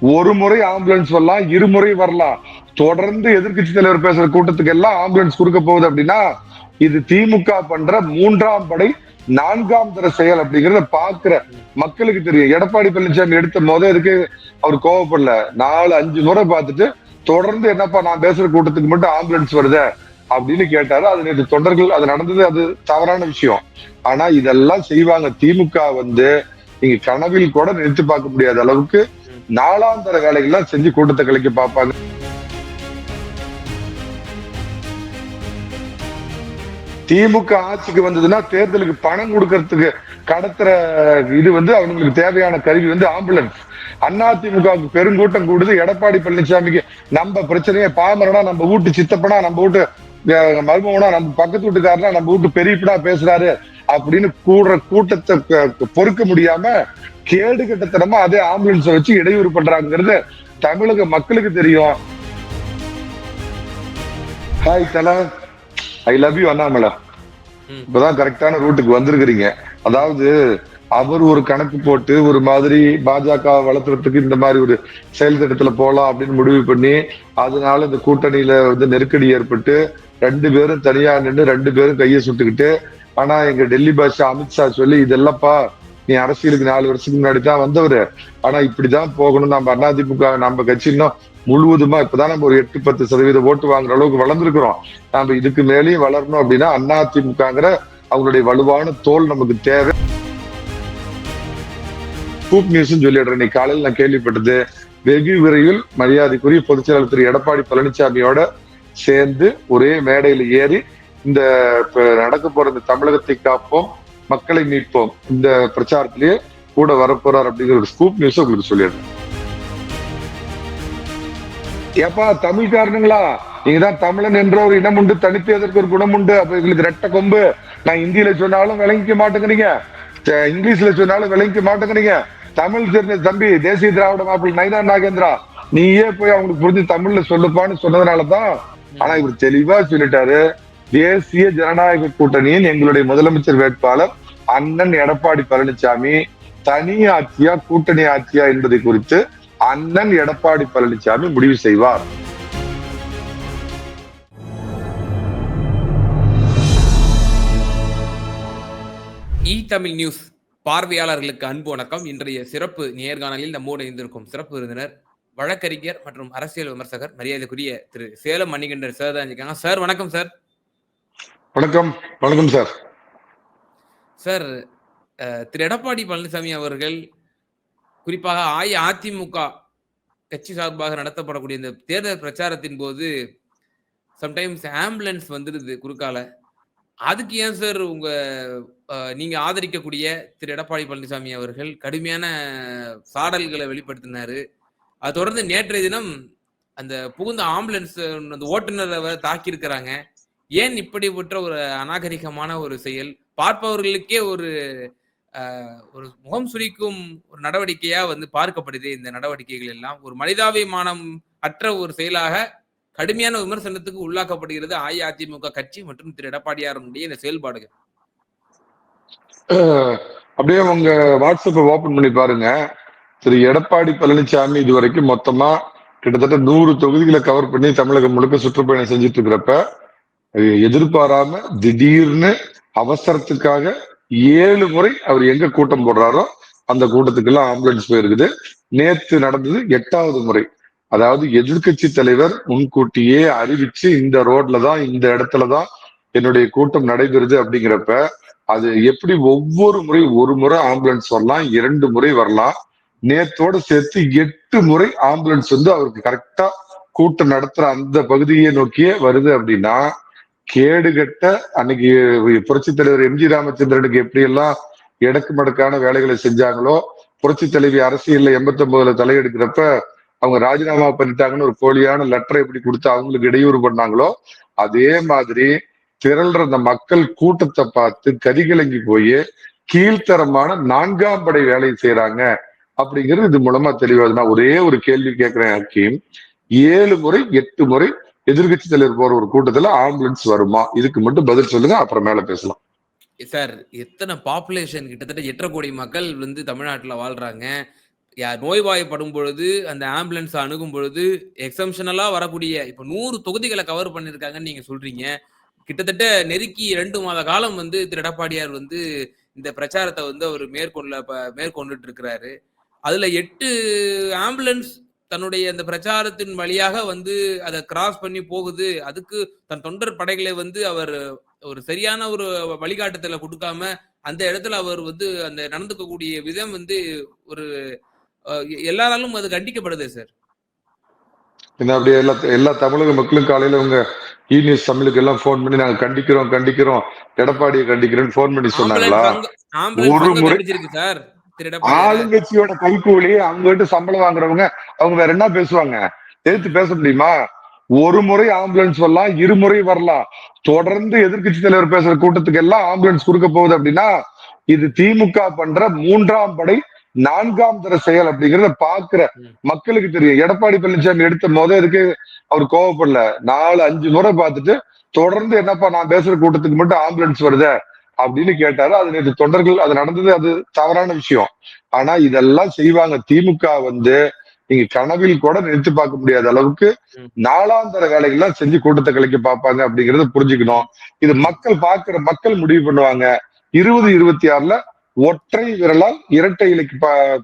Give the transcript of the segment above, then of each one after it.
ஒரு முறை ஆம்புலன்ஸ் வரலாம் இருமுறை வரலாம். தொடர்ந்து எதிர்க்கட்சி தலைவர் பேசுற கூட்டத்துக்கு எல்லாம் ஆம்புலன்ஸ் கொடுக்க போகுது அப்படின்னா இது திமுக பண்ற மூன்றாம் படை நான்காம் தர செயல் அப்படிங்கறத பாக்குற மக்களுக்கு தெரியும். எடப்பாடி பழனிசாமி எடுத்த போதே இதுக்கு அவர் கோவப்படல? நாலு அஞ்சு முறை பார்த்துட்டு தொடர்ந்து என்னப்பா நான் பேசுற கூட்டத்துக்கு மட்டும் ஆம்புலன்ஸ் வருத அப்படின்னு கேட்டாரு. அது நேற்று தொண்டர்கள் அது நடந்தது அது தவறான விஷயம். ஆனா இதெல்லாம் செய்வாங்க. திமுக வந்து நீங்க கனவில் கூட நினைத்து பார்க்க முடியாத அளவுக்கு நாலாம் தர வேலைகள்லாம் செஞ்சு கூட்டத்தை கலைக்க பார்ப்பாங்க. திமுக ஆட்சிக்கு வந்ததுன்னா தேர்தலுக்கு பணம் கொடுக்கறதுக்கு கடத்துற இது வந்து அவங்களுக்கு தேவையான கருவி வந்து ஆம்புலன்ஸ். அண்ணா திமுகவுக்கு பெருங்கூட்டம் கூடுது. எடப்பாடி பழனிசாமிக்கு நம்ம பிரச்சனையை பாமரனா நம்ம வீட்டு சித்தப்பனா நம்ம வீட்டு அஹ், மருமகனா நம்ம பக்கத்து வீட்டுக்காரனா நம்ம வீட்டு பெரியப்படா பேசுறாரு அப்படின்னு கூடுற கூட்டத்தை பொறுக்க முடியாம கேடு கட்டத்தனமா அதே ஆம்புலன்ஸை வச்சு இடையூறு பண்றாங்கிறது தமிழக மக்களுக்கு தெரியும். Hi Thala. I love you Annamalai. இப்பதான் கரெக்டான ரூட்டுக்கு வந்திருக்கிறீங்க. அதாவது அவர் ஒரு கணக்கு போட்டு ஒரு மாதிரி பாஜக வளர்த்துறதுக்கு இந்த மாதிரி ஒரு செயல் திட்டத்துல போலாம் அப்படின்னு முடிவு பண்ணி அதனால இந்த கூட்டணியில வந்து நெருக்கடி ஏற்பட்டு ரெண்டு பேரும் தனியா நின்று ரெண்டு பேரும் கையை சுட்டுக்கிட்டு ஆனா எங்க டெல்லி பாஷா அமித்ஷா சொல்லி இதெல்லாம்ப்பா நீ அரசியலுக்கு நாலு வருஷத்துக்கு முன்னாடி தான் வந்தவர். ஆனா இப்படிதான் போகணும். நம்ம அதிமுக நம்ம கட்சி இன்னும் முழுவதுமா இப்பதான் நம்ம ஒரு எட்டு பத்து சதவீத ஓட்டு வாங்குற அளவுக்கு வளர்ந்துருக்கிறோம். நாம இதுக்கு மேலேயும் வளரணும் அப்படின்னா அதிமுகங்கிற அவங்களுடைய வலுவான தோல் நமக்கு தேவை. கூப் நியூஸ் சொல்லிடுறேன். இன்னைக்கு காலையில் நான் கேள்விப்பட்டது வெகு விரைவில் மரியாதைக்குரிய பொதுச் செயலாளர் திரு எடப்பாடி பழனிசாமியோட சேர்ந்து ஒரே மேடையில ஏறி இந்த நடக்க போற இந்த தமிழகத்தை காப்போம். மக்களை மீட்போம். இந்த பிரச்சாரத்திலேயே கூட வரப்போறார் அப்படிங்கிற ஒரு ஸ்கூப் நியூஸ் உங்களுக்கு சொல்லிடுறேன். ஏப்பா தமிழ்காரனுங்களா நீங்க தான் தமிழன் என்ற ஒரு இனம் உண்டு தனித்து ஒரு குணம் உண்டு. அப்ப எங்களுக்கு ரெட்ட கொம்பு. நான் இந்தியில சொன்னாலும் விளங்கிக்க மாட்டேங்கிறீங்க. இங்கிலீஷ்ல சொன்னாலும் விளங்கிக்க மாட்டேங்கிறீங்க. தமிழ் தெரிஞ்ச தம்பி தேசிய திராவிட மாப்பிள்ளை நைனா நாகேந்திரா நீயே போய் அவங்களுக்கு புரிஞ்சு தமிழ்ல சொல்லுப்பான்னு சொன்னதுனாலதான். ஆனா இவர் தெளிவா சொல்லிட்டாரு. தேசிய ஜனநாயக கூட்டணியின் எங்களுடைய முதலமைச்சர் வேட்பாளர் அண்ணன் எடப்பாடி பழனிசாமி தனி ஆட்சியா கூட்டணி ஆட்சியா என்பதை குறித்து அண்ணன் எடப்பாடி பழனிசாமி முடிவு செய்வார். இ தமிழ் நியூஸ் பார்வையாளர்களுக்கு அன்பு வணக்கம். இன்றைய சிறப்பு நேர்காணலில் நம்மோடு இருந்திருக்கும் சிறப்பு விருந்தினர் வழக்கறிஞர் மற்றும் அரசியல் விமர்சகர் மரியாதைக்குரிய திரு சேலம் மணிகண்டர் சார் தான் இருக்காங்க. சார் வணக்கம் சார். வணக்கம் வணக்கம் சார். சார் திரு எடப்பாடி பழனிசாமி அவர்கள் குறிப்பாக அஇஅதிமுக கட்சி சார்பாக நடத்தப்படக்கூடிய இந்த தேர்தல் பிரச்சாரத்தின் போது சம்டைம்ஸ் ஆம்புலன்ஸ் வந்துடுது குறுக்கால. அதுக்கு ஏன் சார் உங்க நீங்க ஆதரிக்கக்கூடிய திரு எடப்பாடி பழனிசாமி அவர்கள் கடுமையான சாடல்களை வெளிப்படுத்தினாரு. அது தொடர்ந்து நேற்றைய தினம் அந்த புகுந்த ஆம்புலன்ஸ் அந்த ஓட்டுநரை தாக்கி இருக்கிறாங்க ஏன் இப்படிப்பட்ட ஒரு அநாகரிகமான ஒரு செயல்? பார்ப்பவர்களுக்கே ஒரு ஒரு முகம் சுரிக்கும் ஒரு நடவடிக்கையா வந்து பார்க்கப்படுது இந்த நடவடிக்கைகள் எல்லாம். ஒரு மனிதாபிமானம் அற்ற ஒரு செயலாக கடுமையான விமர்சனத்துக்கு உள்ளாக்கப்படுகிறது அஇஅதிமுக கட்சி மற்றும் திரு எடப்பாடியாருடைய இந்த செயல்பாடுகள். அப்படியே உங்க வாட்ஸ்அப் ஓபன் பண்ணி பாருங்க. திரு எடப்பாடி பழனிசாமி இதுவரைக்கும் மொத்தமா கிட்டத்தட்ட நூறு தொகுதிகளை கவர் பண்ணி தமிழகம் முழுக்க சுற்றுப்பயணம் செஞ்சுட்டு இருக்கிறப்ப எதிர்பாராம திடீர்னு அவசரத்துக்காக ஏழு முறை அவர் எங்க கூட்டம் போடுறாரோ அந்த கூட்டத்துக்கெல்லாம் ஆம்புலன்ஸ் போயிருக்குது. நேத்து நடந்தது எட்டாவது முறை. அதாவது எதிர்க்கட்சி தலைவர் முன்கூட்டியே அறிவிச்சு இந்த ரோட்ல தான் இந்த இடத்துல தான் என்னுடைய கூட்டம் நடைபெறுது அப்படிங்கிறப்ப அது எப்படி ஒவ்வொரு முறை ஒரு முறை ஆம்புலன்ஸ் வரலாம் இரண்டு முறை வரலாம். நேத்தோட சேர்த்து எட்டு முறை ஆம்புலன்ஸ் வந்து அவருக்கு கரெக்டா கூட்டம் நடத்துற அந்த பகுதியை நோக்கியே வருது அப்படின்னா கேடுகட்ட அன்னைக்கு புரட்சி தலைவர் எம்ஜி ராமச்சந்திரனுக்கு எப்படி எல்லாம் எடக்கு மடக்கான வேலைகளை செஞ்சாங்களோ புரட்சி தலைவி அரசியல்ல எண்பத்தி ஒன்பதுல தலையெடுக்கிறப்ப அவங்க ராஜினாமா பண்ணிட்டாங்கன்னு ஒரு போலியான லெட்டரை எப்படி கொடுத்து அவங்களுக்கு இடையூறு பண்ணாங்களோ அதே மாதிரி திரள்ற அந்த மக்கள் கூட்டத்தை பார்த்து கதிகலங்கி போய் கீழ்த்தரமான நான்காம் படை வேலையை செய்யறாங்க அப்படிங்கிறது இது மூலமா தெளிவாது நான் ஒரே ஒரு கேள்வி கேட்கிறேன் ஹக்கீம். ஏழு முறை எட்டு முறை எதிர்கட்சி தலைவர் போற ஒரு கூட்டத்துல ஆம்புலன்ஸ் வருமா? இதுக்கு மட்டும் பதில் சொல்லுங்க அப்புறம் மேல பேசலாம். சார் எத்தனை பாப்புலேஷன் கிட்டத்தட்ட எட்டரை கோடி மக்கள் வந்து தமிழ்நாட்டுல வாழ்றாங்க. யார் நோய்வாய்ப்படும் பொழுது அந்த ஆம்புலன்ஸ் அணுகும் பொழுது எக்ஸம்ஷனலா வரக்கூடிய இப்ப நூறு தொகுதிகளை கவர் பண்ணிருக்காங்கன்னு நீங்க சொல்றீங்க. கிட்டத்தட்ட நெருக்கி ரெண்டு மாத காலம் வந்து திரு எடப்பாடியார் வந்து இந்த பிரச்சாரத்தை வந்து அவர் மேற்கொள்ள மேற்கொண்டுட்டு இருக்கிறாரு. அதுல எட்டு ஆம்புலன்ஸ் தன்னுடைய அந்த பிரச்சாரத்தின் வழியாக வந்து அதை கிராஸ் பண்ணி போகுது. அதுக்கு தன் தொண்டர் படைகளை வந்து அவர் ஒரு சரியான ஒரு வழிகாட்டுதலை கொடுக்காம அந்த இடத்துல அவர் வந்து அந்த நடந்துக்கக்கூடிய விதம் வந்து ஒரு எல்லாராலும் அது கண்டிக்கப்படுது சார். என்ன அப்படியே எல்லா எல்லா தமிழக மக்களும் காலையில உங்க இ நியூஸ் தமிழுக்கு எல்லாம் ஃபோன் பண்ணி நாங்க கண்டிக்கிறோம் கண்டிக்கிறோம். எடப்பாடியை கண்டிக்கிறேன்னு ஃபோன் பண்ணி சொன்னாங்களா? ஒரு முறை- சார். ஆளுங்கட்சியோட கைக்கூலி அவங்க கிட்ட சம்பளம் வாங்குறவங்க அவங்க வேற என்ன பேசுவாங்க? எதிர்த்து பேச முடியுமா? ஒரு முறை ஆம்புலன்ஸ் வரலாம் இருமுறை வரலாம். தொடர்ந்து எதிர்க்கட்சி தலைவர் பேசுற கூட்டத்துக்கு எல்லாம் ஆம்புலன்ஸ் கொடுக்க போகுது அப்படின்னா இது திமுக பண்ற மூன்றாம் படை நான்காம் தர செயல் அப்படிங்கறத பாக்குற. மக்களுக்கு தெரியும். எடப்பாடி பழனிசாமி எடுத்த முத இதுக்கு அவர் கோவப்படல? நாலு அஞ்சு முறை பார்த்துட்டு தொடர்ந்து என்னப்பா நான் பேசுற கூட்டத்துக்கு மட்டும் ஆம்புலன்ஸ் வருதே? அப்படின்னு கேட்டாரு. அது நேற்று தொண்டர்கள் அது நடந்தது அது தவறான விஷயம். ஆனா இதெல்லாம் செய்வாங்க. திமுக வந்து நீங்க கனவில் கூட நினைத்து பார்க்க முடியாத அளவுக்கு. நாலாந்தர வேலைகள்லாம் செஞ்சு கூட்டத்தை கலைக்க பார்ப்பாங்க அப்படிங்கறத புரிஞ்சுக்கணும். இது மக்கள் பார்க்கிற மக்கள் முடிவு பண்ணுவாங்க. இருபது இருபத்தி ஆறுல ஒற்றை விரலால் இரட்டை இலைக்கு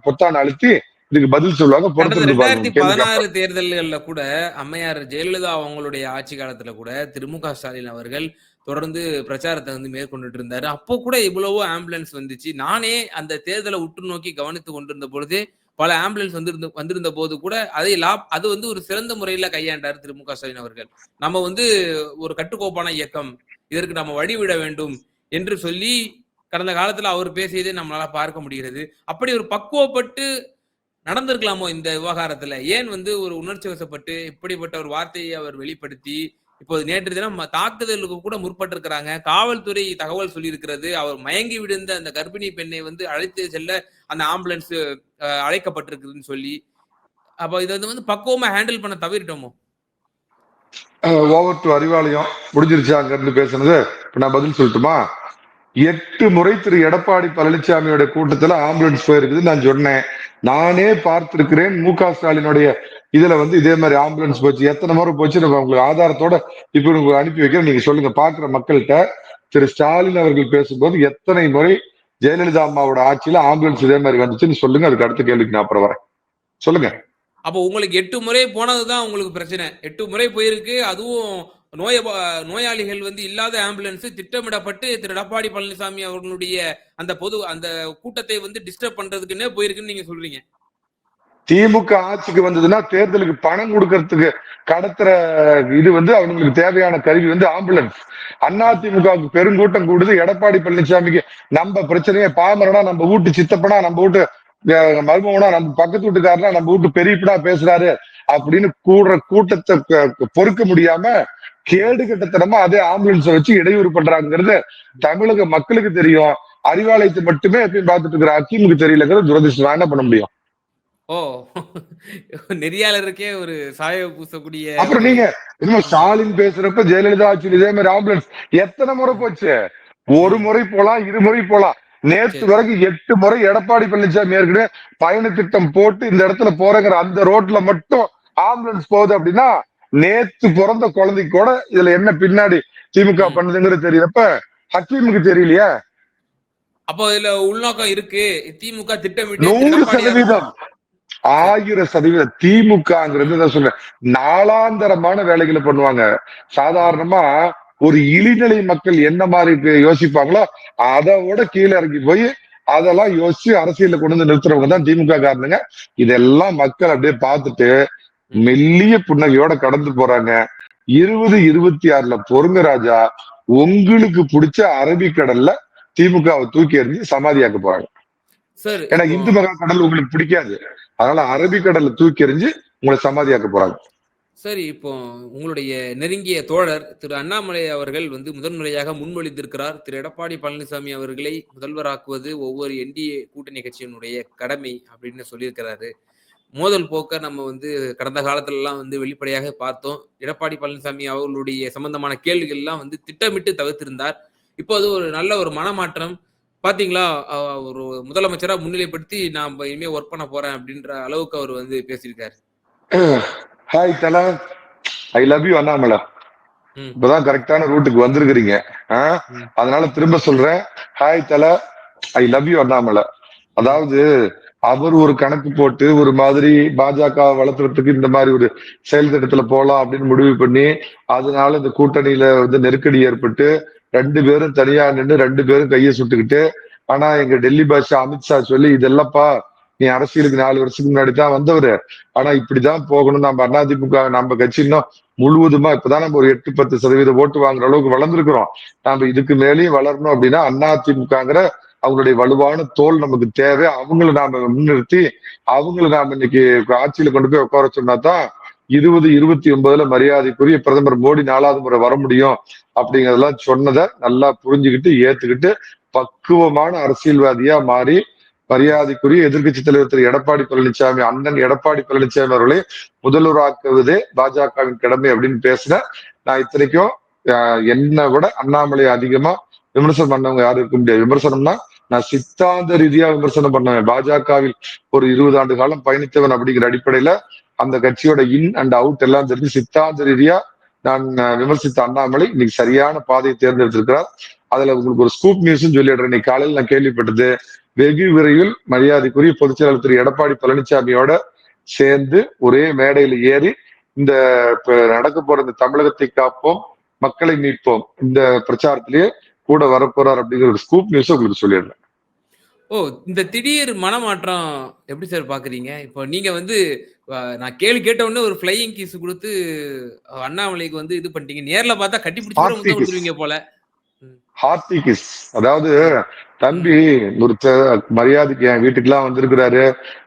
பொத்தான் அழுத்தி இதுக்கு பதில் சொல்லுவாங்க. ரெண்டாயிரத்தி பதினாறு தேர்தல்கள்ல கூட அம்மையார் ஜெயலலிதா அவங்களுடைய ஆட்சி காலத்துல கூட திரு மு க ஸ்டாலின் அவர்கள் தொடர்ந்து பிரச்சாரத்தை வந்து மேற்கொண்டுட்டு இருந்தாரு அப்போ கூட இவ்வளவோ ஆம்புலன்ஸ் வந்துச்சு. நானே அந்த தேர்தலை உற்று நோக்கி கவனித்து கொண்டிருந்த பொழுது பல ஆம்புலன்ஸ் வந்திருந்த வந்திருந்த போது கூட அதை லாப் அது வந்து ஒரு சிறந்த முறையில கையாண்டார் திரு மு க ஸ்டாலின் அவர்கள். நம்ம வந்து ஒரு கட்டுக்கோப்பான இயக்கம் இதற்கு நம்ம வழிவிட வேண்டும் என்று சொல்லி கடந்த காலத்துல அவர் பேசியதை நம்மளால பார்க்க முடிகிறது. அப்படி ஒரு பக்குவப்பட்டு நடந்திருக்கலாமோ இந்த விவகாரத்துல? ஏன் வந்து ஒரு உணர்ச்சி வசப்பட்டு இப்படிப்பட்ட ஒரு வார்த்தையை அவர் வெளிப்படுத்தி இப்போது நேற்று தினம் தாக்குதலுக்கு கூட முற்பட்டிருக்கிறாங்க. காவல்துறை தகவல் சொல்லியிருக்கிறது. அவர் மயங்கி விழுந்த அந்த கர்ப்பிணி பெண்ணை வந்து அழைத்து செல்ல அந்த ஆம்புலன்ஸ் அழைக்கப்பட்டிருக்குதுன்னு சொல்லி. அப்போ இதை வந்து பக்குவமா ஹேண்டில் பண்ண தவிர்ட்டோமோ ஓவர் டு அறிவாலயம் முடிஞ்சிருச்சு அங்க இருந்து பேசுனது? இப்ப நான் பதில் சொல்லட்டுமா? எட்டு முறை திரு. எடப்பாடி பழனிசாமியோட கூட்டத்துல ஆம்புலன்ஸ் போயிருக்குது நான் சொன்னேன். நானே பார்த்திருக்கிறேன் மு க ஸ்டாலினுடைய இதுல வந்து இதே மாதிரி ஆம்புலன்ஸ் போச்சு எத்தனை முறை போச்சு நம்ம உங்களுக்கு ஆதாரத்தோட இப்ப உங்களுக்கு அனுப்பி வைக்கிறேன். நீங்க சொல்லுங்க பாக்குற மக்கள்கிட்ட. திரு ஸ்டாலின் அவர்கள் பேசும்போது எத்தனை முறை ஜெயலலிதா அம்மாவோட ஆட்சியில ஆம்புலன்ஸ் இதே மாதிரி வந்துச்சுன்னு சொல்லுங்க அதுக்கு அடுத்த கேள்விக்கு நான் அப்புறம் வரேன். சொல்லுங்க. அப்போ உங்களுக்கு எட்டு முறை போனதுதான் உங்களுக்கு பிரச்சனை. எட்டு முறை போயிருக்கு அதுவும் நோய நோயாளிகள் வந்து இல்லாத ஆம்புலன்ஸ் திட்டமிடப்பட்டு திரு எடப்பாடி பழனிசாமி அவர்களுடைய அந்த பொது அந்த கூட்டத்தை வந்து டிஸ்டர்ப் பண்றதுக்குன்னே போயிருக்குன்னு நீங்க சொல்றீங்க. திமுக ஆட்சிக்கு வந்ததுன்னா தேர்தலுக்கு பணம் கொடுக்கறதுக்கு கடத்துற இது வந்து அவங்களுக்கு தேவையான கருவி வந்து ஆம்புலன்ஸ். அண்ணா திமுகவுக்கு பெருங்கூட்டம் கூடுது எடப்பாடி பழனிசாமிக்கு நம்ம பிரச்சனையே பாமரனா நம்ம வீட்டு சித்தப்பனா நம்ம வீட்டு மருமகனா நம்ம பக்கத்து வீட்டுக்காரனா நம்ம வீட்டு பெரியப்படா பேசுறாரு அப்படின்னு கூடுற கூட்டத்தை பொறுக்க முடியாம கேடு கட்டத்தனமா அதே ஆம்புலன்ஸ் வச்சு இடையூறு பண்றாங்கிறது தமிழக மக்களுக்கு தெரியும். அறிவாலயத்தை மட்டுமே எப்பயும் பார்த்துட்டு இருக்கிற அக்கீமுக்கு தெரியலங்கிறது துரதிருஷ்டம். என்ன பண்ண முடியும்? ஓ நெறியாளருக்கே ஒரு சாய பூசக்கூடிய அப்புறம் நீங்க இன்னும் ஸ்டாலின் பேசுறப்ப ஜெயலலிதா ஆட்சியில் இதே மாதிரி ஆம்புலன்ஸ் எத்தனை முறை போச்சு? ஒரு முறை போலாம் இரு முறை போலாம். நேற்று. வரைக்கும் எட்டு முறை எடப்பாடி பழனிசாமி ஏற்கனவே பயண திட்டம் போட்டு இந்த இடத்துல போறங்கிற அந்த ரோட்ல மட்டும் ஆம்புலன்ஸ் போகுது அப்படின்னா நேத்து பிறந்த குழந்தைக்கு கூட இதுல என்ன பின்னாடி திமுக. பண்ணுதுங்கிறது தெரியறப்ப ஹக்கீமுக்கு தெரியலையா? அப்போ இதுல உள்நோக்கம் இருக்கு. திமுக திட்டமிட்டு நூறு சதவீதம். ஆயிரம் சதவீதம். திமுகங்கிறது சொல்றேன். நாளாந்தரமான வேலைகளை பண்ணுவாங்க. சாதாரணமா ஒரு இழிநிலை மக்கள் என்ன மாதிரி யோசிப்பாங்களோ அதை விட கீழே இறங்கி போய் அதெல்லாம் யோசிச்சு அரசியல்ல கொண்டு வந்து நிறுத்துறவங்க தான் திமுக காரணங்க இதெல்லாம் மக்கள் அப்படியே பார்த்துட்டு மெல்லிய புன்னகையோட கடந்து போறாங்க. இருபது இருபத்தி ஆறுல பொருங்க ராஜா உங்களுக்கு பிடிச்ச அரபிக்கடல்ல திமுகவை தூக்கி எறிஞ்சு சமாதியாக்க போறாங்க. சார் ஏன்னா இந்து மகா கடல் உங்களுக்கு பிடிக்காது. அதனால அரபிக்கடல்ல தூக்கி எறிஞ்சு உங்களை சமாதியாக்க போறாங்க. சரி இப்போ உங்களுடைய நெருங்கிய தோழர் திரு அண்ணாமலை அவர்கள் வந்து முதன்முறையாக முன்மொழிந்திருக்கிறார். திரு எடப்பாடி பழனிசாமி அவர்களை முதல்வராக்குவது ஒவ்வொரு என்டிஏ கூட்டணி கட்சியினுடைய கடமை அப்படின்னு சொல்லியிருக்கிறாரு. மோதல் போக்க நம்ம வந்து கடந்த காலத்துல எல்லாம் வந்து வெளிப்படையாக பார்த்தோம். எடப்பாடி பழனிசாமி அவர்களுடைய சம்பந்தமான கேள்விகள் எல்லாம் வந்து திட்டமிட்டு தவிர்த்திருந்தார். இப்போது ஒரு நல்ல ஒரு மனமாற்றம். பாத்தீங்களா? ஒரு முதலமைச்சரா முன்னிலைப்படுத்தி நான் இனிமே ஒர்க் பண்ண போறேன் அப்படின்ற அளவுக்கு அவர் வந்து பேசியிருக்காரு. Hi Thala. I love you Annamalai. இப்பதான் கரெக்டான ரூட்டுக்கு வந்திருக்கிறீங்க. அதனால திரும்ப சொல்றேன். Hi Thala. I love you Annamalai. அதாவது அவர் ஒரு கணக்கு போட்டு ஒரு மாதிரி பாஜக வளர்த்துறதுக்கு இந்த மாதிரி ஒரு செயல் திட்டத்துல போலாம் அப்படின்னு முடிவு பண்ணி அதனால இந்த கூட்டணியில வந்து நெருக்கடி ஏற்பட்டு ரெண்டு பேரும் தனியா நின்று ரெண்டு பேரும் கையை சுட்டுக்கிட்டு ஆனா எங்க டெல்லி பாஷா அமித்ஷா சொல்லி இதெல்லாம்ப்பா நீ அரசியலுக்கு நாலு வருஷத்துக்கு முன்னாடி தான் வந்தவர். ஆனா இப்படிதான் போகணும். நம்ம அதிமுக நம்ம கட்சி இன்னும் முழுவதுமா இப்பதான் நம்ம ஒரு எட்டு பத்து சதவீத ஓட்டு வாங்குற அளவுக்கு வளர்ந்துருக்கிறோம். நாம இதுக்கு மேலேயும் வளரணும் அப்படின்னா அதிமுகங்கிற அவங்களுடைய வலுவான தோல் நமக்கு தேவை. அவங்கள நாம முன்னிறுத்தி அவங்கள நாம இன்னைக்கு ஆட்சியில கொண்டு போய் உட்கார சொன்னா தான் இருபது இருபத்தி ஒன்பதுல மரியாதைக்குரிய பிரதமர் மோடி நாலாவது முறை வர முடியும் அப்படிங்கறதெல்லாம் சொன்னதை நல்லா புரிஞ்சுக்கிட்டு ஏத்துக்கிட்டு பக்குவமான அரசியல்வாதியா மாறி மரியாதைக்குரிய எதிர்க்கட்சி தலைவர் திரு. எடப்பாடி பழனிசாமி அண்ணன் எடப்பாடி பழனிசாமி அவர்களை முதல்வராக்குவதே பாஜகவின் கடமை அப்படின்னு பேசின நான் இத்தனைக்கும் என்ன என்னை விட அண்ணாமலை அதிகமா விமர்சனம் பண்ணவங்க யாரும் இருக்க முடியாது. விமர்சனம்னா நான் சித்தாந்த ரீதியா விமர்சனம் பண்ணுவேன். பாஜகவில் ஒரு இருபது ஆண்டு காலம் பயணித்தவன் அப்படிங்கிற அடிப்படையில அந்த கட்சியோட இன் அண்ட் அவுட் எல்லாம் தெரிஞ்சு சித்தாந்த ரீதியா நான் விமர்சித்த அண்ணாமலை இன்னைக்கு சரியான பாதையை தேர்ந்தெடுத்திருக்கிறார். அதுல உங்களுக்கு ஒரு ஸ்கூப் நியூஸ் சொல்லிடுறேன். இன்னைக்கு காலையில் நான் கேள்விப்பட்டது. வெகு விரைவில் மரியாதைக்குரிய பொதுச் செயலாளர் திரு எடப்பாடி பழனிசாமியோட சேர்ந்து ஒரே மேடையில் ஏறி இந்த நடக்க போற இந்த தமிழகத்தை காப்போம் மக்களை மீட்போம். இந்த பிரச்சாரத்திலேயே கூட வரப்போறார் அப்படிங்கிற ஒரு ஸ்கூப் நியூஸ் உங்களுக்கு சொல்லிடுறேன். ஓ இந்த திடீர் மனமாற்றம் எப்படி சார் பாக்குறீங்க? இப்போ நீங்க வந்து அஹ், நான் கேள்வி கேட்ட உடனே ஒரு ஃபிளையிங் கிஸ் கொடுத்து அஹ், அண்ணாமலைக்கு வந்து இது பண்ணிட்டீங்க. நேர்ல பார்த்தா கட்டி பிடிச்சி கூட. கொடுத்துருவீங்க போல. ஹார்த்தி கிஸ் அதாவது தம்பி ஒரு த- மரியாதைக்கு என் வீட்டுக்கெல்லாம் வந்திருக்கிறாரு.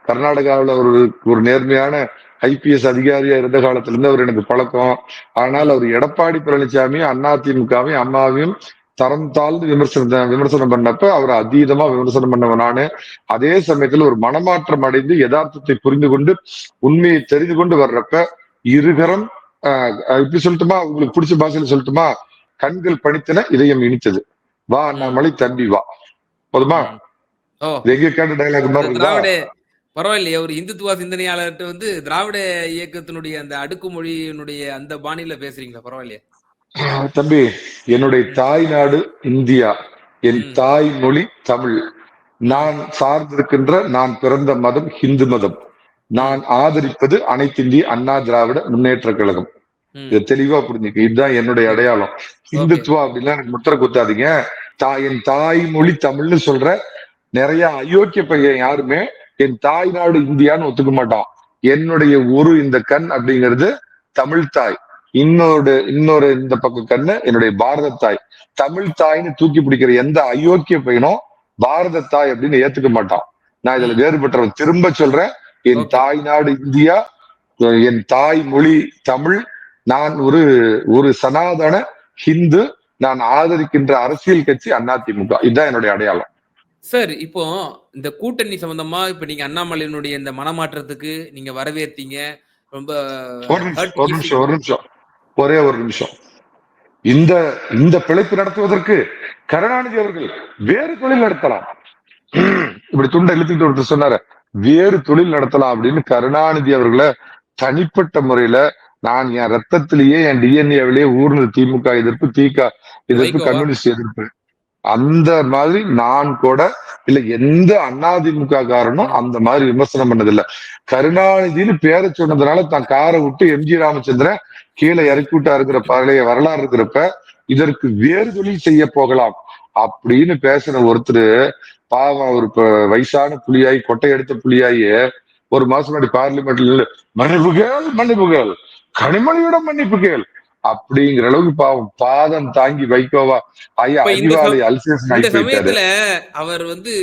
கர்நாடகாவுல ஒரு ஒரு நேர்மையான ஐபிஎஸ் அதிகாரியா இருந்த காலத்துல இருந்து அவர் எனக்கு பழக்கம். ஆனால் அவர் எடப்பாடி பழனிசாமி அதிமுகவையும் அம்மாவையும் தரம் தாழ்ந்து விமர்சனம் விமர்சனம் பண்ணப்ப அவர் அதீதமா விமர்சனம் பண்ணவன் நானு. அதே சமயத்துல ஒரு மனமாற்றம் அடைந்து யதார்த்தத்தை புரிந்து கொண்டு உண்மையை தெரிந்து கொண்டு வர்றப்ப இருகரம் ஆஹ், இப்படி சொல்லட்டுமா? உங்களுக்கு பிடிச்ச பாஷையில சொல்லட்டுமா? கண்கள் பணித்தன இதயம் இனித்தது. வா அண்ணாமலை தம்பி வா. போதுமா? எங்க கேட்ட டைலாக் மாதிரி பரவாயில்லையே ஒரு இந்துத்துவ சிந்தனையாளர்கிட்ட வந்து திராவிட இயக்கத்தினுடைய அந்த அடுக்குமொழியினுடைய அந்த பாணியில பேசுறீங்களா பரவாயில்லையே. தம்பி என்னுடைய தாய் நாடு இந்தியா. என். தாய் மொழி தமிழ். நான் சார்ந்திருக்கின்ற நான் பிறந்த மதம் ஹிந்து மதம். நான் ஆதரிப்பது அனைத்து இந்திய அண்ணா திராவிட முன்னேற்ற கழகம். இதை தெளிவா புரிஞ்சுக்க. இதுதான் என்னுடைய அடையாளம். இந்துத்துவா அப்படின்னா எனக்கு முத்திர குத்தாதீங்க. தாய் என் தாய் மொழி தமிழ்னு சொல்ற நிறைய அயோக்கிய பையன் யாருமே என் தாய் நாடு இந்தியான்னு ஒத்துக்க மாட்டான். என்னுடைய ஒரு இந்த கண் அப்படிங்கிறது தமிழ் தாய். இன்னொரு இன்னொரு இந்த பக்கம் கண்ணு என்னுடைய பாரத தாய். தமிழ் தாய்னு தூக்கி பிடிக்கிற எந்த அயோக்கிய பையனும் பாரத தாய் அப்படின்னு ஏத்துக்க மாட்டான். நான் இதுல வேறுபட்டவன் திரும்ப சொல்றேன். என். தாய் நாடு இந்தியா என் தாய் மொழி தமிழ். நான் ஒரு ஒரு சனாதன ஹிந்து. நான் ஆதரிக்கின்ற அரசியல் கட்சி அதிமுக இதுதான் என்னுடைய அடையாளம். சார் இப்போ இந்த கூட்டணி சம்பந்தமா இப்ப நீங்க அண்ணாமலையினுடைய இந்த மனமாற்றத்துக்கு நீங்க வரவேற்றீங்க ரொம்ப ஒரு நிமிஷம் ஒரு நிமிஷம். ஒரு ஒரே நிமிஷம். இந்த இந்த பிழைப்பு நடத்துவதற்கு கருணாநிதி அவர்கள் வேறு தொழில் நடத்தலாம். இப்படி துண்டை இழுத்துக்கிட்டு ஒருத்தர் சொன்னாரு வேறு தொழில் நடத்தலாம் அப்படின்னு கருணாநிதி அவர்களை தனிப்பட்ட முறையில நான் என் ரத்தத்திலேயே என் டிஎன்ஏவிலேயே ஊர்னது திமுக எதிர்ப்பு திக எதிர்ப்பு? கம்யூனிஸ்ட் எதிர்ப்பு. அந்த மாதிரி நான் கூட இல்ல எந்த அதிமுக காரனும் அந்த மாதிரி விமர்சனம் பண்ணதில்ல. கருணாநிதினு பேரை சொன்னதுனால தான் காரை விட்டு எம்ஜி ராமச்சந்திரன் கீழே இறக்கி விட்டா இருக்கிற பழைய வரலாறு இருக்கிறப்ப இதற்கு வேறு தொழில் செய்ய போகலாம் அப்படின்னு பேசின ஒருத்தர் பாவம் அவர் இப்ப வயசான புலியாயி கொட்டை எடுத்த புலியாயி ஒரு மாசம் முன்னாடி பார்லிமெண்ட்ல மன்னிப்பு கேள். கனிமொழியோட மன்னிப்பு கேள். அப்படிங்கிற அளவுக்கு பாவம். பாதம் தாங்கி ஐயா இந்த அறிவாளி அல்சேஷன் இந்த சமயத்துல அவர் வந்து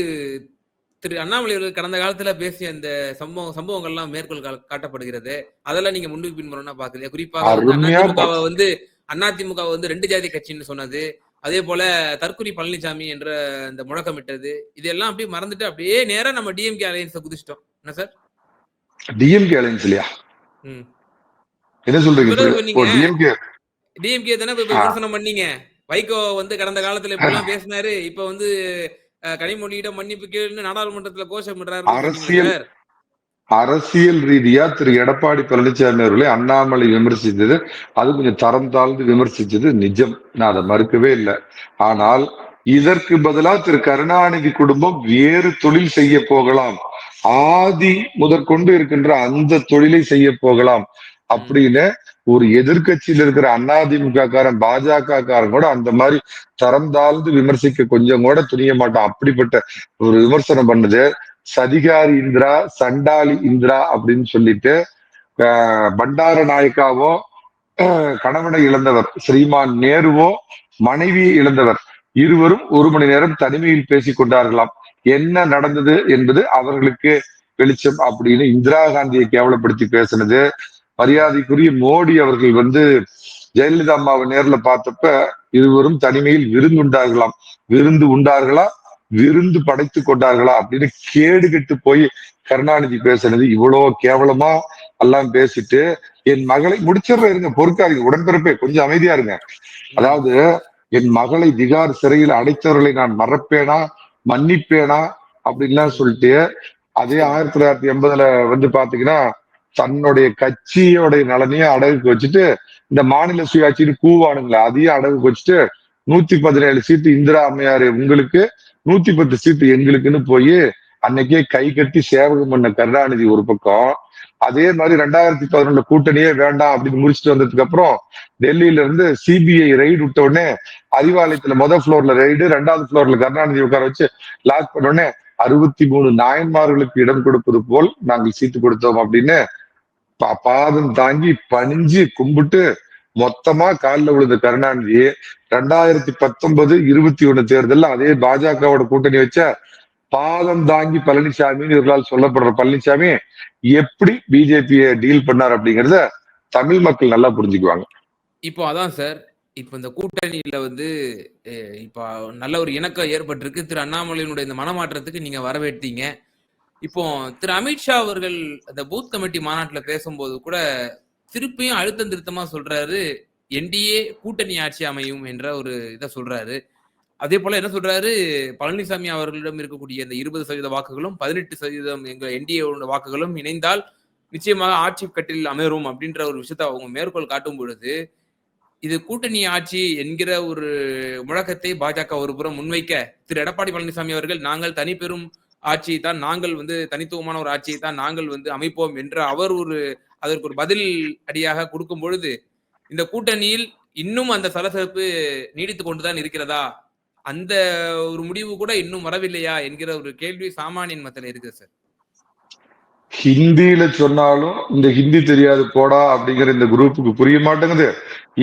திரு அண்ணாமலை அவர்கள் கடந்த காலத்துல பேசிய அந்த சம்பவம் சம்பவங்கள்லாம் மேற்கோள் காட்டப்படுகிறது. அதெல்லாம் நீங்க முன்னுக்கு பின்புறம்னா பாக்கலையா குறிப்பாக அதிமுகவை வந்து அதிமுகவை வந்து ரெண்டு ஜாதி கட்சின்னு சொன்னது. அதே போல தற்குறி பழனிசாமி என்ற இந்த முழக்கமிட்டது இதெல்லாம் அப்படியே மறந்துட்டு அப்படியே நேரா நம்ம டிஎம்கே அலையன்ஸை குதிச்சிட்டோம். என்ன சார்? டிஎம்கே அலைன்ஸ் இல்லையா. என்ன சொல்றீங்க. டிஎம்கே டிஎம்கே தானே ஆ. விமர்சனம் பண்ணீங்க? வைகோ வந்து கடந்த காலத்துல இப்ப எல்லாம் பேசினாரு. இப்ப வந்து அஹ், கனிமொழியிடம் மன்னிப்பு கேளுன்னு நாடாளுமன்றத்துல கோஷமிடுறாரு அரசியல் அரசியல் ரீதியா திரு எடப்பாடி பழனிசாமி அவர்களை அண்ணாமலை விமர்சித்தது. அது கொஞ்சம் தரம் தாழ்ந்து விமர்சிச்சது நிஜம். நான் அதை மறுக்கவே இல்லை. ஆனால் இதற்கு பதிலா திரு கருணாநிதி குடும்பம் வேறு தொழில் செய்ய போகலாம். ஆதி முதற்கொண்டு இருக்கின்ற அந்த தொழிலை செய்ய போகலாம். அப்படின்னு ஒரு எதிர்கட்சியில் இருக்கிற அதிமுக காரன் பாஜக காரன் கூட அந்த மாதிரி தரம் தாழ்ந்து விமர்சிக்க கொஞ்சம் கூட துணிய மாட்டான். அப்படிப்பட்ட ஒரு விமர்சனம் பண்ணுது. சதிகாரி இந்திரா சண்டாளி இந்திரா அப்படின்னு சொல்லிட்டு பண்டார நாயக்காவோ ஆஹ், கணவனை இழந்தவர் ஸ்ரீமான் நேருவோ மனைவியை இழந்தவர். இருவரும் ஒரு மணி நேரம் தனிமையில் பேசிக் கொண்டார்களாம். என்ன நடந்தது என்பது அவர்களுக்கு வெளிச்சம் அப்படின்னு இந்திரா காந்தியை கேவலப்படுத்தி பேசினது. மரியாதைக்குரிய மோடி அவர்கள் வந்து ஜெயலலிதா அம்மாவை நேர்ல பார்த்தப்ப இருவரும் தனிமையில் விருந்து உண்டார்களாம் விருந்து உண்டார்களா? விருந்து படைத்து கொண்டார்களா? அப்படின்னு கேடு கெட்டு போய் கருணாநிதி பேசினது இவ்வளவு கேவலமா எல்லாம் பேசிட்டு என் மகளை முடிச்சிடுற இருங்க பொறுக்காதீங்க உடன்பிறப்பே கொஞ்சம் அமைதியா இருங்க. அதாவது என் மகளை திகார் சிறையில் அடைத்தவர்களை நான் மறப்பேனா? மன்னிப்பேனா? அப்படின்லாம் சொல்லிட்டு அதே ஆயிரத்தி தொள்ளாயிரத்தி எண்பதுல வந்து பாத்தீங்கன்னா தன்னுடைய கட்சியோடைய நலனையும் அடகுக்கு வச்சுட்டு இந்த மாநில சுயாட்சின்னு கூவானுங்களே அதையும் அடகுக்கு வச்சுட்டு நூத்தி பதினேழு சீட்டு இந்திரா அம்மையாரு உங்களுக்கு நூத்தி பத்து சீட்டு எங்களுக்குன்னு போய் அன்னைக்கே கை கட்டி சேவகம் பண்ண கருணாநிதி ஒரு பக்கம். அதே மாதிரி ரெண்டாயிரத்தி பதினொன்று கூட்டணியே வேண்டாம் அப்படின்னு முடிச்சுட்டு வந்ததுக்கு அப்புறம் டெல்லியில இருந்து சிபிஐ ரைடு விட்ட உடனே அறிவாலயத்துல முதல் ஃபுளோர்ல ரைடு ரெண்டாவது ஃபுளோர்ல கருணாநிதி உட்கார வச்சு லாக் பண்ண உடனே அறுபத்தி மூணு நாயன்மார்களுக்கு இடம் கொடுப்பது போல் நாங்கள் சீட்டு கொடுத்தோம் அப்படின்னு பாதம் தாங்கி பணிஞ்சு கும்பிட்டு மொத்தமா காலில் விழுந்த கருணாநிதி ரெண்டாயிரத்தி பத்தொன்பது இருபத்தி ஒண்ணு தேர்தல்ல அதே பாஜகவோட கூட்டணி வச்ச பாதம் தாங்கி பழனிசாமின்னு இவர்களால் சொல்லப்படுற பழனிசாமி எப்படி பிஜேபியை டீல் பண்ணார் அப்படிங்கறத தமிழ் மக்கள் நல்லா புரிஞ்சுக்குவாங்க. இப்போ அதான் சார் இப்போ இந்த கூட்டணியில வந்து இப்போ நல்ல ஒரு இணக்கம் ஏற்பட்டிருக்கு. திரு அண்ணாமலையினுடைய இந்த மனமாற்றத்துக்கு நீங்க வரவேற்றீங்க. இப்போ திரு அமித்ஷா அவர்கள் அந்த பூத் கமிட்டி மாநாட்டில் பேசும்போது கூட திருப்பியும் அழுத்தம் திருத்தமா சொல்றாரு என்டிஏ கூட்டணி ஆட்சி அமையும் என்ற ஒரு இதை சொல்றாரு. அதே போல என்ன சொல்றாரு பழனிசாமி அவர்களிடம் இருக்கக்கூடிய இந்த இருபது சதவீத வாக்குகளும் பதினெட்டு சதவீதம் எங்க என்டிஏ வாக்குகளும் இணைந்தால் நிச்சயமாக ஆட்சி கட்டில் அமரும் அப்படின்ற ஒரு விஷயத்தை அவங்க மேற்கோள் காட்டும் பொழுது இது கூட்டணி ஆட்சி என்கிற ஒரு முழக்கத்தை பாஜக ஒரு புறம் முன்வைக்க திரு எடப்பாடி பழனிசாமி அவர்கள் நாங்கள் தனிப்பெரும் ஆட்சியை தான் நாங்கள் வந்து தனித்துவமான ஒரு ஆட்சியை தான் நாங்கள் வந்து அமைப்போம் என்று அவர் ஒரு அதற்கு ஒரு பதில் அடியாக கொடுக்கும் பொழுது இந்த கூட்டணியில் இன்னும் அந்த சலசலப்பு நீடித்து கொண்டுதான் இருக்கிறதா? அந்த ஒரு முடிவு கூட இன்னும் வரவில்லையா? என்கிற ஒரு கேள்வி சாமானியன் மத்தில இருக்குது சார். ஹிந்தியில சொன்னாலும் இந்த ஹிந்தி தெரியாது போடா அப்படிங்கிற இந்த குரூப்புக்கு புரிய மாட்டேங்குது.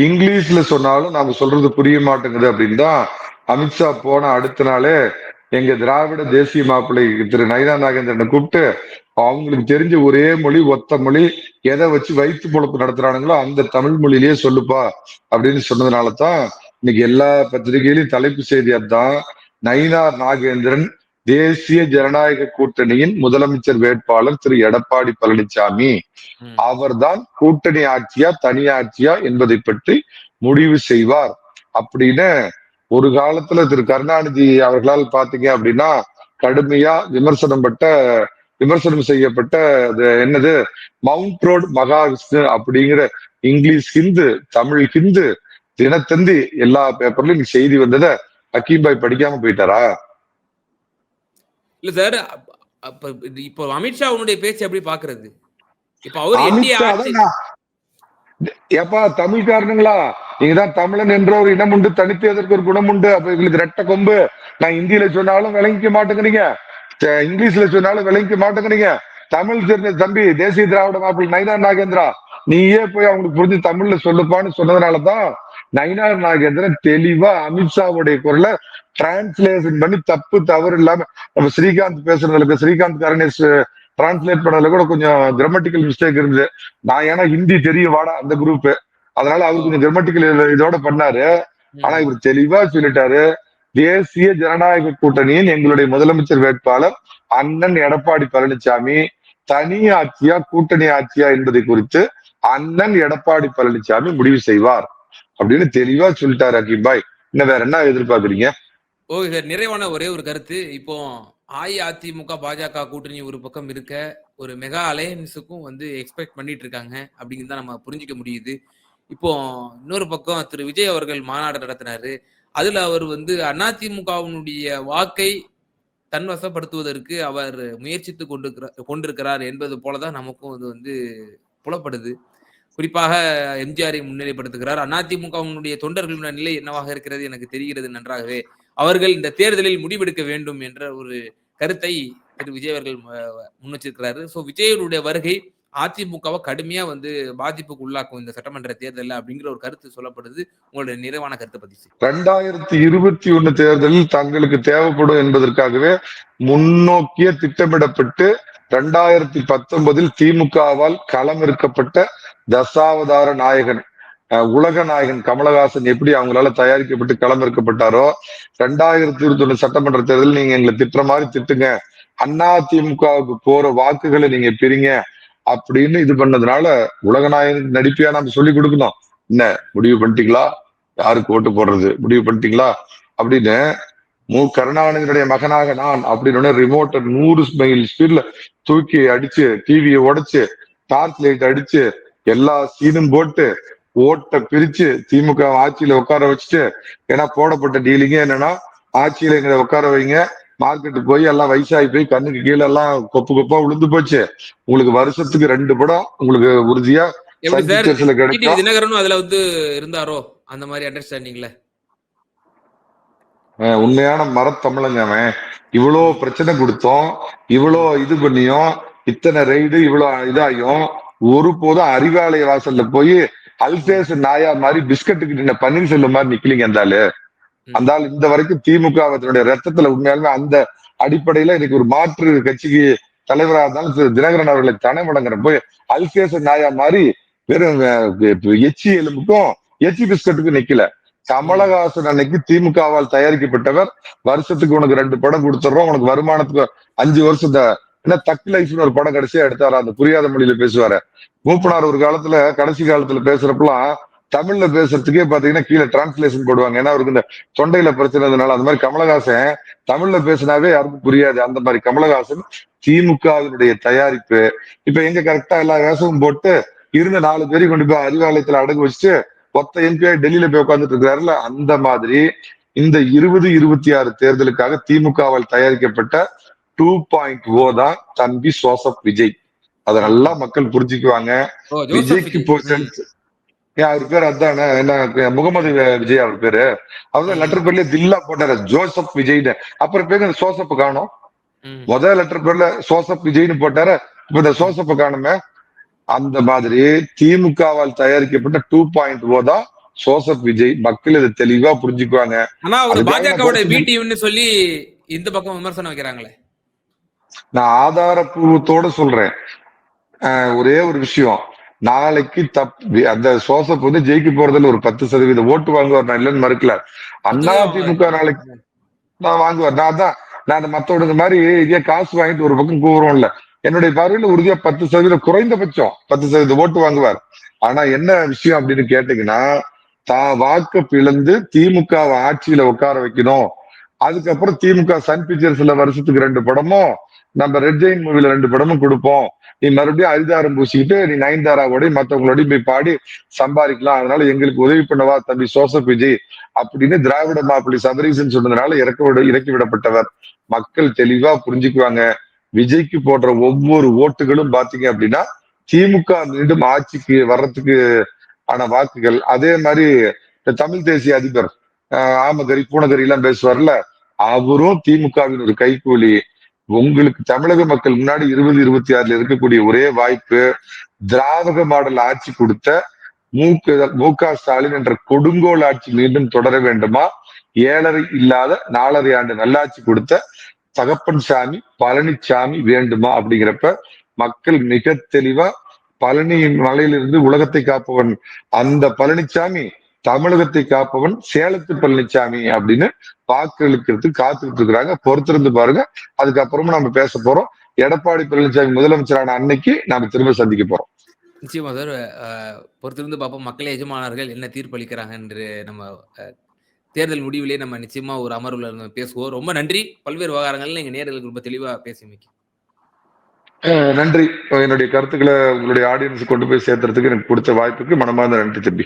இங்கிலீஷ்ல சொன்னாலும் நாம சொல்றது புரிய மாட்டேங்குது அப்படின்னு தான் அமித்ஷா போன அடுத்த நாளே எங்க திராவிட தேசிய மாப்பிள்ளை திரு நயினா நாகேந்திரனை கூப்பிட்டு அவங்களுக்கு தெரிஞ்ச ஒரே மொழி ஒத்த மொழி எதை வச்சு வயிற்று பொழப்பு நடத்துறானுங்களோ அந்த தமிழ் மொழியிலேயே சொல்லுப்பா அப்படின்னு சொன்னதுனால தான் இன்னைக்கு எல்லா பத்திரிகையிலும் தலைப்பு செய்தி அதான் நயினார் நாகேந்திரன் தேசிய ஜனநாயக கூட்டணியின் முதலமைச்சர் வேட்பாளர் திரு எடப்பாடி பழனிசாமி. அவர்தான் கூட்டணி ஆட்சியா தனி ஆட்சியா என்பதை பற்றி முடிவு செய்வார். அப்படின்னு ஒரு காலத்துல திரு கருணாநிதி அவர்களால் பாத்தீங்க அப்படின்னா கடுமையா விமர்சனம் பட்ட விமர்சனம் செய்யப்பட்ட அது என்னது? மவுண்ட் ரோட் மகாவிஷ்ணு அப்படிங்கிற இங்கிலீஷ் ஹிந்து தமிழ் ஹிந்து தினத்தந்தி எல்லா பேப்பர்லயும் செய்தி வந்ததை ஹக்கீம் பாய் படிக்காம போயிட்டாரா? இல்ல சார் இப்போ அமித்ஷா உன்னுடைய பேச்சு எப்படி பாக்குறது? இப்ப அவர் ஏப்பா தமிழ்காரனுங்களா நீங்கதான் தமிழன் என்ற ஒரு இனம் உண்டு தனித்து எதற்கு ஒரு குணம் உண்டு. அப்ப இவங்களுக்கு ரெட்ட கொம்பு. நான் இந்தியில சொன்னாலும் விளங்கிக்க மாட்டேங்கிறீங்க. இங்கிலீஷ்ல சொன்னாலும் விளங்கிக்க மாட்டேங்கிறீங்க. தமிழ் தெரிஞ்ச தம்பி தேசிய திராவிட மாப்பிள்ளை நைனா நாகேந்திரா நீயே போய் அவங்களுக்கு புரிஞ்சு தமிழ்ல சொல்லுப்பான்னு சொன்னதுனாலதான் நயினார் நாகேந்திரன் தெளிவா அமித்ஷாவுடைய குரலை டிரான்ஸ்லேஷன் பண்ணி தப்பு தவறு இல்லாம நம்ம ஸ்ரீகாந்த் பேசுறதுல ஸ்ரீகாந்த் கரணேஷ் டிரான்ஸ்லேட் பண்ணதுல கூட கொஞ்சம் கிராமட்டிக்கல் மிஸ்டேக் இருந்தது. நான் ஏன்னா ஹிந்தி தெரியும் வாடா அந்த குரூப் அதனால அவர் கொஞ்சம் கிராமட்டிக்கல் இதோட பண்ணாரு. ஆனா இவர் தெளிவா சொல்லிட்டாரு. தேசிய ஜனநாயக கூட்டணியின் எங்களுடைய முதலமைச்சர் வேட்பாளர் அண்ணன் எடப்பாடி பழனிசாமி தனி ஆட்சியா கூட்டணி ஆட்சியா என்பதை குறித்து அண்ணன் எடப்பாடி பழனிசாமி முடிவு செய்வார் அப்படின்னு தெளிவா சொல்லிட்டாரு அகிம் பாய் இன்னும் வேற என்ன எதிர்பார்க்கறீங்க? ஓகே சார் நிறைவான ஒரே ஒரு கருத்து. இப்போ அஇஅதிமுக பாஜக கூட்டணி ஒரு பக்கம் இருக்க ஒரு மெகா அலையன்ஸுக்கும் வந்து எக்ஸ்பெக்ட் பண்ணிட்டு இருக்காங்க அப்படிங்கிறது தான் நம்ம புரிஞ்சுக்க முடியுது. இப்போ இன்னொரு பக்கம் திரு விஜய் அவர்கள் மாநாடு நடத்தினாரு. அதுல அவர் வந்து அதிமுகவினுடைய வாக்கை தன்வசப்படுத்துவதற்கு அவர் முயற்சித்து கொண்டிருக்கிறார் கொண்டிருக்கிறார் என்பது போலதான் நமக்கும் அது வந்து புலப்படுது. குறிப்பாக எம்ஜிஆரை முன்னிலைப்படுத்துகிறார். அதிமுகவினுடைய தொண்டர்களுடைய நிலை என்னவாக இருக்கிறது எனக்கு தெரிகிறது நன்றாகவே. அவர்கள் இந்த தேர்தலில் முடிவெடுக்க வேண்டும் என்ற ஒரு கருத்தை திரு விஜய் அவர்கள் அஹ், முன் வச்சிருக்கிறாரு ஸோ விஜயனுடைய வருகை அதிமுகவை கடுமையா வந்து பாதிப்புக்கு உள்ளாக்கும் இந்த சட்டமன்ற தேர்தல் அப்படிங்கிற ஒரு கருத்து சொல்லப்படுது. உங்களுடைய நிறைவான கருத்தை பத்தி ரெண்டாயிரத்தி இருபத்தி ஒண்ணு தேர்தலில் தங்களுக்கு தேவைப்படும் என்பதற்காகவே முன்னோக்கிய திட்டமிடப்பட்டு ரெண்டாயிரத்தி பத்தொன்பதில் திமுகவால் களமிறக்கப்பட்ட தசாவதார நாயகன் உலக நாயகன் கமலஹாசன் எப்படி அவங்களால தயாரிக்கப்பட்டு களமிறக்கப்பட்டாரோ ரெண்டாயிரத்தி இருபத்தி ஒண்ணு சட்டமன்ற தேர்தலில் நீங்க எங்களை திட்டுற மாதிரி திட்டுங்க. அண்ணா திமுகவுக்கு போற வாக்குகளை நீங்க பிரிங்க. அப்படின்னு இது பண்ணதுனால உலகநாயகன் நடிப்பையா நம்ம சொல்லி கொடுக்கணும். என்ன முடிவு பண்ணிட்டீங்களா? யாருக்கு ஓட்டு போடுறது? முடிவு பண்ணிட்டீங்களா? அப்படின்னு மு. கருணாநிதியுடைய மகனாக நான் அப்படின்னு ரிமோட்டை நூறு மைல் ஸ்பீட்ல தூக்கி அடிச்சு டிவியை உடைச்சு டார்ச் லைட் அடிச்சு எல்லா சீனும் போட்டு ஓட்டை பிரிச்சு திமுக ஆட்சியில உட்கார வச்சுட்டு ஏன்னா போடப்பட்ட டீலிங்கே என்னன்னா ஆட்சியில எங்களை உட்கார வைங்க. மார்க்கெட்டு போய் எல்லாம் வயசாகி போய் கண்ணுக்கு கீழே எல்லாம் கொப்பு கொப்பா விழுந்து போச்சு. உங்களுக்கு வருஷத்துக்கு ரெண்டு படம் உங்களுக்கு உறுதியா தினகரனும் அதுல வந்து இருந்தாரோ? அந்த மாதிரி அண்டர்ஸ்டாண்டிங்ல உண்மையான மரத்தமிழங்க அவன். இவ்வளோ பிரச்சனை கொடுத்தோம் இவ்வளோ இது பண்ணியும் இத்தனை ரெய்டு இவ்வளோ இதாயும் ஒருபோதும் அறிவாலய வாசல்ல போய் அல்பேஸ் நாயா மாதிரி பிஸ்கட்டுக்கு நின்ன பன்னீர்செல்வம் மாதிரி நிக்கலீங்க ஆளு. அந்த ஆள் இந்த வரைக்கும் திமுக அதனுடைய ரத்தத்துல உண்மையாலுமே அந்த அடிப்படையில இன்னைக்கு ஒரு மாற்று கட்சிக்கு தலைவராக இருந்தாலும் திரு தினகரன் அவர்களை தனை முடங்குற போய் அல்பேஸ் நாயா மாதிரி வெறும் எச்சி எலும்புக்கும் எச்சி பிஸ்கட்டுக்கும் நிக்கல. கமலஹாசன் அன்னைக்கு திமுகவால் தயாரிக்கப்பட்டவர். வருஷத்துக்கு உனக்கு ரெண்டு படம் கொடுத்துட்றோம் உனக்கு வருமானத்துக்கு அஞ்சு வருஷத்தை என்ன தக் லைஃப்னு ஒரு படம் கடைசியா எடுத்தாரு? அந்த புரியாத மொழியில பேசுவாரு. மூப்பனார் ஒரு காலத்துல கடைசி காலத்துல பேசுறப்பெல்லாம் தமிழ்ல பேசுறதுக்கே பாத்தீங்கன்னா கீழே டிரான்ஸ்லேஷன் போடுவாங்க. ஏன்னா அவருக்கு இந்த தொண்டையில பிரச்சனை இருந்தனால அந்த மாதிரி கமலஹாசன் தமிழ்ல பேசினாவே யாருக்கும் புரியாது. அந்த மாதிரி கமலஹாசன் திமுகவினுடைய தயாரிப்பு. இப்ப எங்க கரெக்டா எல்லா வேஷமும் போட்டு இருந்த நாலு பேரையும் கொண்டு போய் அறிவாலயத்துல அடகு வச்சுட்டு ஒத்த எம்பியா டெல்லியில போய் உட்கார்ந்துட்டு இருக்காருல்ல அந்த மாதிரி இந்த இருபது இருபத்தி ஆறு தேர்தலுக்காக திமுகவால் தயாரிக்கப்பட்ட டூ பாயிண்ட் ஓ தான் தம்பி சோசப் விஜய். அதை நல்லா மக்கள் புரிஞ்சுக்குவாங்க. விஜய்க்கு விஜய். போய் ஏன் அவர் பேர் அதானே? என்ன முகமது விஜய் அவர் பேரு. அவர் லெட்டர் பேர்லயே தில்லா போட்டாரு ஜோசப் விஜய்னு. அப்புறம் பேரு இந்த சோசப் காணும். முதல் லெட்டர் பேர்ல சோசப் விஜய்னு போட்டாரு. இப்ப இந்த சோசப்ப காணுமே. அந்த மாதிரி திமுகவால் தயாரிக்கப்பட்ட டூ பாயிண்ட் ஓ தான் சோசப் விஜய். மக்கள் இதை தெளிவா புரிஞ்சுக்குவாங்க. ஆனா அவர் பாஜகவோட சொல்லி இந்த பக்கம் விமர்சனம் வைக்கிறாங்களே. நான் ஆதாரப்பூர்வத்தோட சொல்றேன். ஒரே ஒரு விஷயம். நாளைக்கு தப் அந்த சோசப் வந்து ஜெயிக்க போறதுல ஒரு பத்து சதவீத ஓட்டு வாங்குவார். நான் இல்லைன்னு மறுக்கல. அண்ணா திமுக நாளைக்கு நான் வாங்குவார் நான் அதான் நான் அந்த மத்தவங்க மாதிரி இதே காசு வாங்கிட்டு ஒரு பக்கம் கூறுவோம்ல என்னுடைய பார்வையில உறுதியா பத்து சதவீதம் குறைந்தபட்சம் பத்து சதவீத ஓட்டு வாங்குவார். ஆனா என்ன விஷயம் அப்படின்னு கேட்டீங்கன்னா தான் வாக்கு பிளந்து திமுக ஆட்சியில உட்கார வைக்கணும். அதுக்கப்புறம் திமுக சன் பிக்சர்ஸ்ல வருஷத்துக்கு ரெண்டு படமும் நம்ம ரெட் ஜெயின் மூவில ரெண்டு படமும் கொடுப்போம். நீ மறுபடியும் அரிதாரம் பூசிக்கிட்டு நீ நயன்தாராவோடய மத்தவங்களோடய போய் பாடி சம்பாதிக்கலாம். அதனால எங்களுக்கு உதவி பண்ணவா தம்பி சோசப் விஜய் அப்படின்னு திராவிட மாப்பிள்ளை சபரீசன் சொன்னதுனால இறக்க விட இறக்கி விடப்பட்டவர். மக்கள் தெளிவா புரிஞ்சுக்குவாங்க. விஜய்க்கு போடுற ஒவ்வொரு ஓட்டுகளும் பாத்தீங்க அப்படின்னா திமுக மீண்டும் ஆட்சிக்கு வர்றதுக்கு ஆன வாக்குகள். அதே மாதிரி இந்த தமிழ் தேசிய அதிபர் ஆமகரி பூனகரி எல்லாம் பேசுவார்ல அவரும் திமுகவின் ஒரு கைக்கூலி உங்களுக்கு தமிழக மக்கள் முன்னாடி இருபது இருபத்தி ஆறுல இருக்கக்கூடிய ஒரே வாய்ப்பு திராவக மாடல் ஆட்சி கொடுத்த மூக்கு மு க ஸ்டாலின் என்ற கொடுங்கோல் ஆட்சி மீண்டும் தொடர வேண்டுமா? ஏழரை இல்லாத நாலரை ஆண்டு நல்லாட்சி கொடுத்த தகப்பன் சாமி பழனிசாமி வேண்டுமா? அப்படிங்கிறப்ப மக்கள் மிக தெளிவா பழனியின் மலையிலிருந்து உலகத்தை காப்பவன் அந்த பழனிசாமி தமிழகத்தை காப்பவன் சேலத்து பழனிசாமி அப்படின்னு வாக்களிக்கிறதுக்கு காத்துக்கிட்டு இருக்கிறாங்க பொறுத்திருந்து பாருங்க. அதுக்கப்புறமா நம்ம பேச போறோம். எடப்பாடி பழனிசாமி முதலமைச்சரான அன்னைக்கு நாம திரும்ப சந்திக்க போறோம். நிச்சயமா சார். பொறுத்திருந்து பார்ப்போம். மக்களே எஜமானர்கள் என்ன தீர்ப்பளிக்கிறாங்க என்று நம்ம தேர்தல் முடிவிலே நம்ம நிச்சயமா ஒரு அமர்வுல பேசுவோம். ரொம்ப நன்றி. பல்வேறு விவகாரங்கள்ல எங்க நேர்களுக்கு ரொம்ப தெளிவா பேசியமைக்கு அஹ் நன்றி. என்னுடைய கருத்துக்களை உங்களுடைய ஆடியன்ஸ் கொண்டு போய் சேர்த்துறதுக்கு எனக்கு கொடுத்த வாய்ப்புக்கு மனமார்ந்த நன்றி தம்பி.